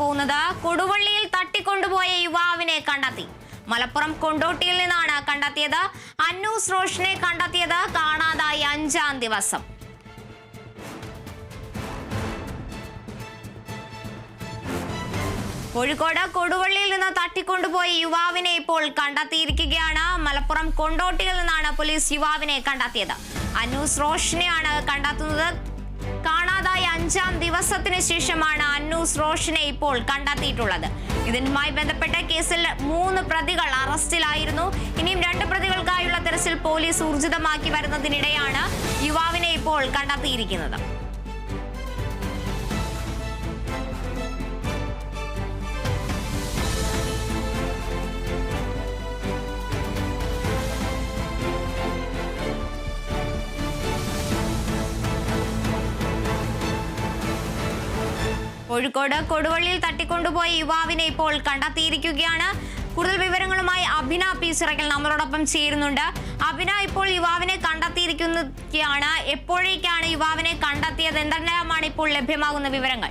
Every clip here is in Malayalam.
പോകുന്നത് കൊടുവള്ളിയിൽ തട്ടിക്കൊണ്ടുപോയ യുവാവിനെ കണ്ടെത്തി. മലപ്പുറം കൊണ്ടോട്ടിയിൽ നിന്നാണ് കണ്ടെത്തിയത്. അന്നൂസ് റോഷനെ കണ്ടെത്തിയത് കാണാതായി അഞ്ചാം ദിവസം. കോഴിക്കോട് കൊടുവള്ളിയിൽ നിന്ന് തട്ടിക്കൊണ്ടുപോയ യുവാവിനെ ഇപ്പോൾ കണ്ടെത്തിയിരിക്കുകയാണ്. മലപ്പുറം കൊണ്ടോട്ടിയിൽ നിന്നാണ് പോലീസ് യുവാവിനെ കണ്ടെത്തിയത്. അന്നൂസ് റോഷനെയാണ് കണ്ടെത്തുന്നത്. അഞ്ചാം ദിവസത്തിന് ശേഷമാണ് അന്നൂസ് റോഷനെ ഇപ്പോൾ കണ്ടെത്തിയിട്ടുള്ളത്. ഇതിനുമായി ബന്ധപ്പെട്ട കേസിൽ മൂന്ന് പ്രതികൾ അറസ്റ്റിലായിരുന്നു. ഇനിയും രണ്ട് പ്രതികൾക്കായുള്ള തെരച്ചിൽ പോലീസ് ഊർജിതമാക്കി വരുന്നതിനിടെയാണ് യുവാവിനെ ഇപ്പോൾ കണ്ടെത്തിയിരിക്കുന്നത്. കോഴിക്കോട് കൊടുവള്ളിയിൽ തട്ടിക്കൊണ്ടുപോയ യുവാവിനെ ഇപ്പോൾ കണ്ടെത്തിയിരിക്കുകയാണ്. കൂടുതൽ വിവരങ്ങളുമായി അഭിന പി ചിറക്കൽ നമ്മളോടൊപ്പം ചേരുന്നുണ്ട്. അഭിന ഇപ്പോൾ യുവാവിനെ കണ്ടെത്തിയിരിക്കുന്നതൊക്കെയാണ് എപ്പോഴേക്കാണ് യുവാവിനെ കണ്ടെത്തിയത്? എന്തെല്ലാമാണ് ഇപ്പോൾ ലഭ്യമാകുന്ന വിവരങ്ങൾ?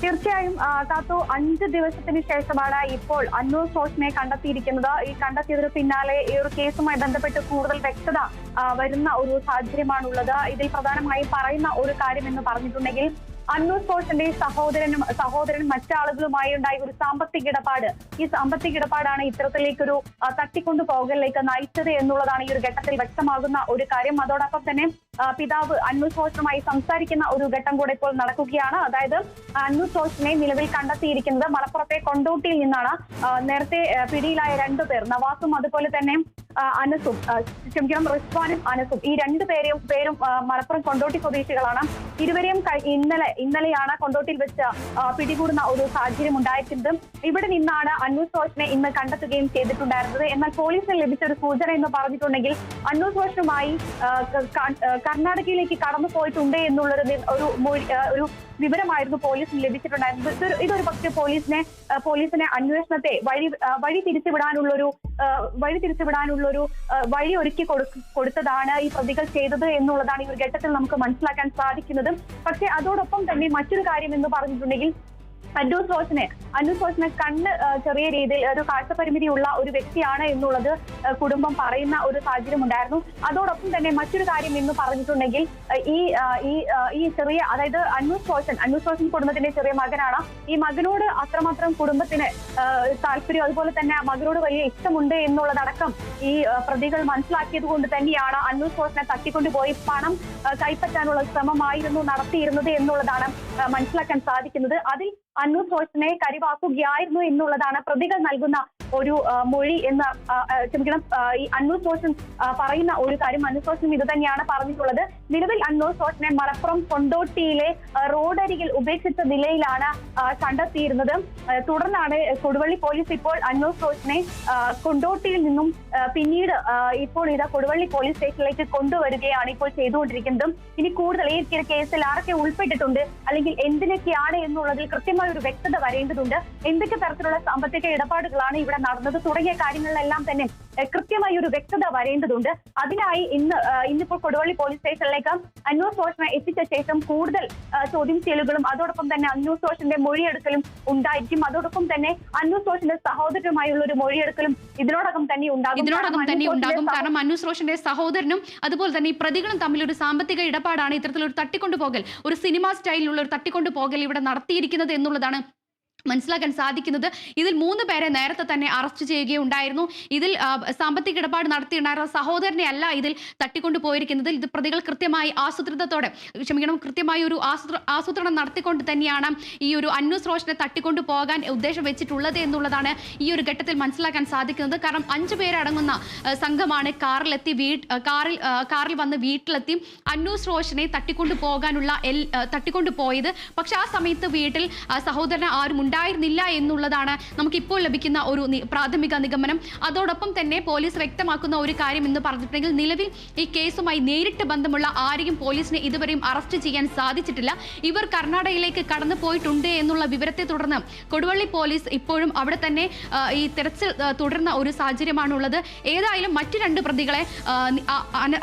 തീർച്ചയായും താത്തു അഞ്ച് ദിവസത്തിന് ശേഷമാണ് ഇപ്പോൾ അന്നൂർ സോഷിനെ കണ്ടെത്തിയിരിക്കുന്നത്. ഈ കണ്ടെത്തിയതിന് പിന്നാലെ ഈ ഒരു കേസുമായി ബന്ധപ്പെട്ട് കൂടുതൽ വ്യക്തത വരുന്ന ഒരു സാഹചര്യമാണുള്ളത്. ഇതിൽ പ്രധാനമായും പറയുന്ന ഒരു കാര്യം എന്ന് പറഞ്ഞിട്ടുണ്ടെങ്കിൽ അന്നൂർ സോഷന്റെ സഹോദരനും സഹോദരനും മറ്റാളുകളുമായി ഉണ്ടായ ഒരു സാമ്പത്തിക ഇടപാട്. ഈ സാമ്പത്തിക ഇടപാടാണ് ഇത്തരത്തിലേക്കൊരു തട്ടിക്കൊണ്ടു പോകലിലേക്ക് നയിച്ചത് എന്നുള്ളതാണ് ഈ ഒരു ഘട്ടത്തിൽ വ്യക്തമാകുന്ന ഒരു കാര്യം. അതോടൊപ്പം തന്നെ പിതാവ് അന്നൂർ സോഷനുമായി സംസാരിക്കുന്ന ഒരു ഘട്ടം കൂടെ ഇപ്പോൾ നടക്കുകയാണ്. അതായത് അന്നൂർ സോഷനെ നിലവിൽ കണ്ടെത്തിയിരിക്കുന്നത് മലപ്പുറത്തെ കൊണ്ടോട്ടിയിൽ നിന്നാണ്. നേരത്തെ പിടിയിലായ രണ്ടുപേർ നവാസും അതുപോലെ തന്നെ അനസും ക്ഷമിക്കണം റിസ്വാനും അനസും. ഈ രണ്ട് പേരെയും പേരും മലപ്പുറം കൊണ്ടോട്ടി സ്വദേശികളാണ്. ഇരുവരെയും ഇന്നലെ ഇന്നലെയാണ് കൊണ്ടോട്ടിയിൽ വെച്ച് പിടികൂടുന്ന ഒരു സാഹചര്യം ഉണ്ടായിട്ടുണ്ട്. ഇവിടെ നിന്നാണ് അന്നു സോഷനെ ഇന്ന് കണ്ടെത്തുകയും ചെയ്തിട്ടുണ്ടായിരുന്നത്. എന്നാൽ പോലീസിന് ലഭിച്ച ഒരു സൂചന എന്ന് പറഞ്ഞിട്ടുണ്ടെങ്കിൽ അന്നു സോഷനുമായി കർണാടകയിലേക്ക് കടന്നു പോയിട്ടുണ്ട് എന്നുള്ളൊരു ഒരു ഒരു വിവരമായിരുന്നു പോലീസിന് ലഭിച്ചിട്ടുണ്ടായിരുന്നത്. ഇതൊരു പക്ഷേ പോലീസിനെ പോലീസിനെ അന്വേഷണത്തെ വഴി വഴി തിരിച്ചുവിടാനുള്ളൊരു വഴി തിരിച്ചുവിടാനുള്ളൊരു ആ, വഴി ഒരുക്കി കൊടുത്തതാണ് ഈ പ്രതികൾ ചെയ്തത് എന്നുള്ളതാണ് ഈ ഒരു ഘട്ടത്തിൽ നമുക്ക് മനസ്സിലാക്കാൻ സാധിക്കുന്നത്. പക്ഷേ അതോടൊപ്പം തന്നെ മറ്റൊരു കാര്യം എന്ന് പറഞ്ഞിട്ടുണ്ടെങ്കിൽ അന്നൂസ് റോഷനെ അന്നൂസ് റോഷനെ കണ്ണ് ചെറിയ രീതിയിൽ ഒരു കാഴ്ചപരിമിതിയുള്ള ഒരു വ്യക്തിയാണ് എന്നുള്ളത് കുടുംബം പറയുന്ന ഒരു സാഹചര്യം ഉണ്ടായിരുന്നു. അതോടൊപ്പം തന്നെ മറ്റൊരു കാര്യം എന്ന് പറഞ്ഞിട്ടുണ്ടെങ്കിൽ ഈ ഈ ചെറിയ അതായത് അന്നൂസ് റോഷൻ അന്നൂസ് റോഷൻ കുടുംബത്തിന്റെ ചെറിയ മകനാണ്. ഈ മകനോട് അത്രമാത്രം കുടുംബത്തിന് താല്പര്യം അതുപോലെ തന്നെ മകനോട് വലിയ ഇഷ്ടമുണ്ട് എന്നുള്ളതടക്കം ഈ പ്രതികൾ മനസ്സിലാക്കിയത് കൊണ്ട് തന്നെയാണ് അന്നൂസ് റോഷനെ തട്ടിക്കൊണ്ടുപോയി പണം കൈപ്പറ്റാനുള്ള ശ്രമമായിരുന്നു നടത്തിയിരുന്നത് എന്നുള്ളതാണ് മനസ്സിലാക്കാൻ സാധിക്കുന്നത്. അതിൽ അന്നൂസ് റോഷനെ കരിവാക്കുകയായിരുന്നു എന്നുള്ളതാണ് പ്രതികൾ നൽകുന്ന ഒരു മൊഴി എന്ന് ക്ഷമിക്കണം ഈ അന്നൂർ ജോസൻ പറയുന്ന ഒരു കാര്യം അന്നൂർ ജോസനും ഇത് തന്നെയാണ് പറഞ്ഞിട്ടുള്ളത്. നിലവിൽ അന്നൂർ റോഷനെ മലപ്പുറം കൊണ്ടോട്ടിയിലെ റോഡരികിൽ ഉപേക്ഷിച്ച നിലയിലാണ് കണ്ടെത്തിയിരുന്നത്. തുടർന്നാണ് കൊടുവള്ളി പോലീസ് ഇപ്പോൾ അന്നൂർ ആ, കൊണ്ടോട്ടിയിൽ നിന്നും പിന്നീട് ഇപ്പോൾ ഇത് കൊടുവള്ളി പോലീസ് സ്റ്റേഷനിലേക്ക് കൊണ്ടുവരികയാണ് ഇപ്പോൾ ചെയ്തുകൊണ്ടിരിക്കുന്നതും. ഇനി കൂടുതൽ ഈ കേസിൽ ആരൊക്കെ ഉൾപ്പെട്ടിട്ടുണ്ട് അല്ലെങ്കിൽ എന്തിനൊക്കെയാണ് എന്നുള്ളതിൽ കൃത്യമായ ഒരു വ്യക്തത വരേണ്ടതുണ്ട്. എന്തൊക്കെ തരത്തിലുള്ള സാമ്പത്തിക ഇടപാടുകളാണ് ഇവിടെ നടന്നത് തുടങ്ങിയ കാര്യങ്ങളിലെല്ലാം തന്നെ കൃത്യമായ ഒരു വ്യക്തത വരേണ്ടതുണ്ട്. അതിനായി ഇന്ന് ഇന്നിപ്പോൾ കൊടുവള്ളി പോലീസ് സ്റ്റേഷനിലേക്ക് അന്വേഷണം എത്തിച്ച ശേഷം കൂടുതൽ ചോദ്യം ചെയ്യലുകളും അതോടൊപ്പം തന്നെ അന്വേഷണ റോഷന്റെ മൊഴിയെടുക്കലും ഉണ്ടായിരിക്കും. അതോടൊപ്പം തന്നെ അന്വേഷണ റോഷന്റെ സഹോദരനുമായുള്ള ഒരു മൊഴിയെടുക്കലും ഇതിനോടകം തന്നെ ഉണ്ടാകും. ഇതിനോടകം തന്നെ ഉണ്ടാകും. കാരണം അന്വേഷണന്റെ സഹോദരനും അതുപോലെ തന്നെ ഈ പ്രതികളും തമ്മിൽ ഒരു സാമ്പത്തിക ഇടപാടാണ്. ഇത്തരത്തിലൊരു തട്ടിക്കൊണ്ടുപോകൽ ഒരു സിനിമ സ്റ്റൈലിലുള്ള ഒരു തട്ടിക്കൊണ്ടുപോകൽ ഇവിടെ നടത്തിയിരിക്കുന്നത് എന്നുള്ളതാണ് മനസ്സിലാക്കാൻ സാധിക്കുന്നത്. ഇതിൽ മൂന്ന് പേരെ നേരത്തെ തന്നെ അറസ്റ്റ് ചെയ്യുകയുണ്ടായിരുന്നു. ഇതിൽ സാമ്പത്തിക ഇടപാട് നടത്തിയിട്ടുണ്ടായിരുന്ന സഹോദരനെ അല്ല ഇതിൽ തട്ടിക്കൊണ്ടു പോയിരിക്കുന്നത്. ഇത് പ്രതികൾ കൃത്യമായി ആസൂത്രിതത്തോടെ ക്ഷമിക്കണം കൃത്യമായി ഒരു ആസൂത്രണം നടത്തിക്കൊണ്ട് തന്നെയാണ് ഈ ഒരു അന്നൂസ് റോഷനെ തട്ടിക്കൊണ്ടു പോകാൻ ഉദ്ദേശം വെച്ചിട്ടുള്ളത് എന്നുള്ളതാണ് ഈ ഒരു ഘട്ടത്തിൽ മനസ്സിലാക്കാൻ സാധിക്കുന്നത്. കാരണം അഞ്ചു പേരടങ്ങുന്ന സംഘമാണ് കാറിലെത്തി വീട്ട് കാറിൽ കാറിൽ വന്ന് വീട്ടിലെത്തി അന്നൂസ് റോഷനെ തട്ടിക്കൊണ്ടു പോകാനുള്ള തട്ടിക്കൊണ്ടു പോയത്. പക്ഷെ ആ സമയത്ത് വീട്ടിൽ സഹോദരനെ ആരും ഉണ്ടായിരുന്നില്ല എന്നുള്ളതാണ് നമുക്ക് ഇപ്പോൾ ലഭിക്കുന്ന ഒരു പ്രാഥമിക നിഗമനം. അതോടൊപ്പം തന്നെ പോലീസ് വ്യക്തമാക്കുന്ന ഒരു കാര്യം എന്ന് പറഞ്ഞിട്ടുണ്ടെങ്കിൽ നിലവിൽ ഈ കേസുമായി നേരിട്ട് ബന്ധമുള്ള ആരെയും പോലീസിനെ ഇതുവരെയും അറസ്റ്റ് ചെയ്യാൻ സാധിച്ചിട്ടില്ല. ഇവർ കർണാടകയിലേക്ക് കടന്നു പോയിട്ടുണ്ട് എന്നുള്ള വിവരത്തെ തുടർന്ന് കൊടുവള്ളി പോലീസ് ഇപ്പോഴും അവിടെ തന്നെ ഈ തെരച്ചിൽ തുടരുന്ന ഒരു സാഹചര്യമാണുള്ളത്. ഏതായാലും മറ്റു രണ്ട് പ്രതികളെ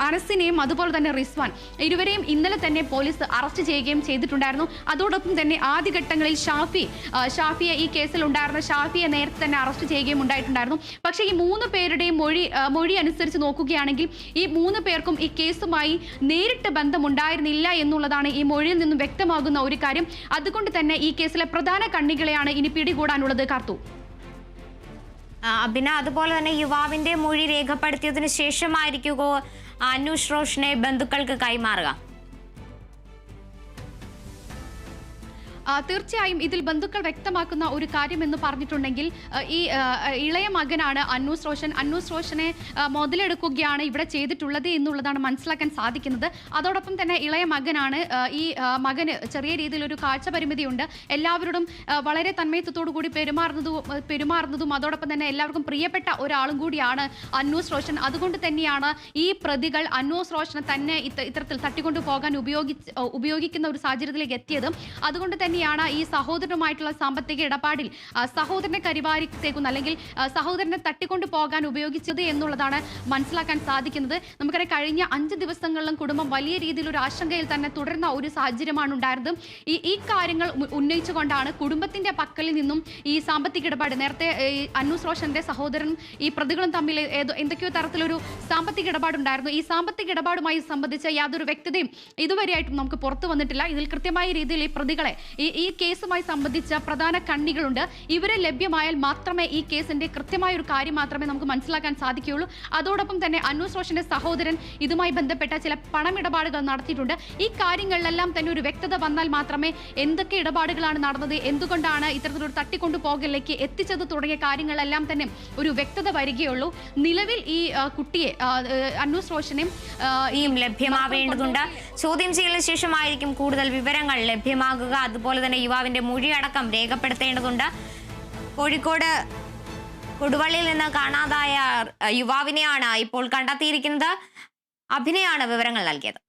അനസിനെയും അതുപോലെ തന്നെ റിസ്വാൻ ഇരുവരെയും ഇന്നലെ തന്നെ പോലീസ് അറസ്റ്റ് ചെയ്യുകയും ചെയ്തിട്ടുണ്ടായിരുന്നു. അതോടൊപ്പം തന്നെ ആദ്യഘട്ടങ്ങളിൽ ഷാഫി ഷാഫിയെ ഈ കേസിൽ ഉണ്ടായിരുന്ന ഷാഫിയെ നേരത്തെ തന്നെ അറസ്റ്റ് ചെയ്യുകയും ഉണ്ടായിട്ടുണ്ടായിരുന്നു. പക്ഷേ ഈ മൂന്ന് പേരുടെയും മൊഴി മൊഴി അനുസരിച്ച് നോക്കുകയാണെങ്കിൽ ഈ മൂന്ന് പേർക്കും ഈ കേസുമായി നേരിട്ട് ബന്ധമുണ്ടായിരുന്നില്ല എന്നുള്ളതാണ് ഈ മൊഴിയിൽ നിന്നും വ്യക്തമാകുന്ന ഒരു കാര്യം. അതുകൊണ്ട് തന്നെ ഈ കേസിലെ പ്രധാന കണ്ണികളെയാണ് ഇനി പിടികൂടാനുള്ളത്. കാർത്തു. അഭിന അതുപോലെ തന്നെ യുവാവിന്റെ മൊഴി രേഖപ്പെടുത്തിയതിനു ശേഷമായിരിക്കുമോ അനൂഷ് റോഷനെ ബന്ധുക്കൾക്ക് കൈമാറുക? തീർച്ചയായും ഇതിൽ ബന്ധുക്കൾ വ്യക്തമാക്കുന്ന ഒരു കാര്യം എന്ന് പറഞ്ഞിട്ടുണ്ടെങ്കിൽ ഈ ഇളയ മകനാണ് അന്നൂസ് റോഷൻ. അന്നൂസ് റോഷനെ മുതലെടുക്കുകയാണ് ഇവിടെ ചെയ്തിട്ടുള്ളത് എന്നുള്ളതാണ് മനസ്സിലാക്കാൻ സാധിക്കുന്നത്. അതോടൊപ്പം തന്നെ ഇളയ മകനാണ് ഈ മകന് ചെറിയ രീതിയിൽ ഒരു കാഴ്ച പരിമിതിയുണ്ട് എല്ലാവരോടും വളരെ തന്മയത്വത്തോടു കൂടി പെരുമാറുന്നതും പെരുമാറുന്നതും അതോടൊപ്പം തന്നെ എല്ലാവർക്കും പ്രിയപ്പെട്ട ഒരാളും കൂടിയാണ് അന്നൂസ് റോഷൻ. അതുകൊണ്ട് തന്നെയാണ് ഈ പ്രതികൾ അന്നൂസ് റോഷനെ തന്നെ ഇത്തരത്തിൽ തട്ടിക്കൊണ്ടു പോകാൻ ഉപയോഗിച്ച് ഉപയോഗിക്കുന്ന ഒരു സാഹചര്യത്തിലേക്ക് എത്തിയതും. അതുകൊണ്ട് തന്നെയാണ് ഈ സഹോദരനുമായിട്ടുള്ള സാമ്പത്തിക ഇടപാടിൽ സഹോദരനെ കരിവാരിത്തേക്കുന്ന അല്ലെങ്കിൽ സഹോദരനെ തട്ടിക്കൊണ്ടു പോകാൻ ഉപയോഗിച്ചത് എന്നുള്ളതാണ് മനസ്സിലാക്കാൻ സാധിക്കുന്നത്. നമുക്കറിയാം കഴിഞ്ഞ അഞ്ച് ദിവസങ്ങളിലും കുടുംബം വലിയ രീതിയിൽ ഒരു ആശങ്കയിൽ തന്നെ തുടർന്ന ഒരു സാഹചര്യമാണ് ഉണ്ടായിരുന്നത്. ഈ ഈ കാര്യങ്ങൾ ഉന്നയിച്ചുകൊണ്ടാണ് കുടുംബത്തിന്റെ പക്കലിൽ നിന്നും ഈ സാമ്പത്തിക ഇടപാട് നേരത്തെ അന്നു അന്നൂസ് റോഷന്റെ സഹോദരനും ഈ പ്രതികളും തമ്മിൽ ഏതോ എന്തൊക്കെയോ തരത്തിലൊരു സാമ്പത്തിക ഇടപാടുണ്ടായിരുന്നു ഈ സാമ്പത്തിക ഇടപാടുമായി സംബന്ധിച്ച യാതൊരു വ്യക്തതയും ഇതുവരെയായിട്ടും നമുക്ക് പുറത്തു വന്നിട്ടില്ല. ഇതിൽ കൃത്യമായ രീതിയിൽ ഈ പ്രതികളെ ഈ കേസുമായി സംബന്ധിച്ച പ്രധാന കണ്ണികളുണ്ട്. ഇവരെ ലഭ്യമായാൽ മാത്രമേ ഈ കേസിന്റെ കൃത്യമായ ഒരു കാര്യം മാത്രമേ നമുക്ക് മനസ്സിലാക്കാൻ സാധിക്കുകയുള്ളൂ. അതോടൊപ്പം തന്നെ അന്നൂസ് റോഷന്റെ സഹോദരൻ ഇതുമായി ബന്ധപ്പെട്ട ചില പണമിടപാടുകൾ നടത്തിയിട്ടുണ്ട്. ഈ കാര്യങ്ങളിലെല്ലാം തന്നെ ഒരു വ്യക്തത വന്നാൽ മാത്രമേ എന്തൊക്കെ ഇടപാടുകളാണ് നടന്നത് എന്തുകൊണ്ടാണ് ഇത്തരത്തിലൊരു തട്ടിക്കൊണ്ടു പോകലിലേക്ക് എത്തിച്ചത് തുടങ്ങിയ കാര്യങ്ങളെല്ലാം തന്നെ ഒരു വ്യക്തത വരികയുള്ളൂ. നിലവിൽ ഈ കുട്ടിയെ അന്നൂസ് റോഷനെയും ലഭ്യമാവേണ്ടതുണ്ട്. ചോദ്യം ചെയ്യലിന് ശേഷമായിരിക്കും കൂടുതൽ വിവരങ്ങൾ ലഭ്യമാകുക. അതുപോലെ തന്നെ യുവാവിന്റെ മൊഴിയടക്കം രേഖപ്പെടുത്തേണ്ടതുണ്ട്. കോഴിക്കോട് കൊടുവള്ളിയിൽ നിന്ന് കാണാതായ യുവാവിനെയാണ് ഇപ്പോൾ കണ്ടെത്തിയിരിക്കുന്നത്. അഭിനയാണ് വിവരങ്ങൾ നൽകിയത്.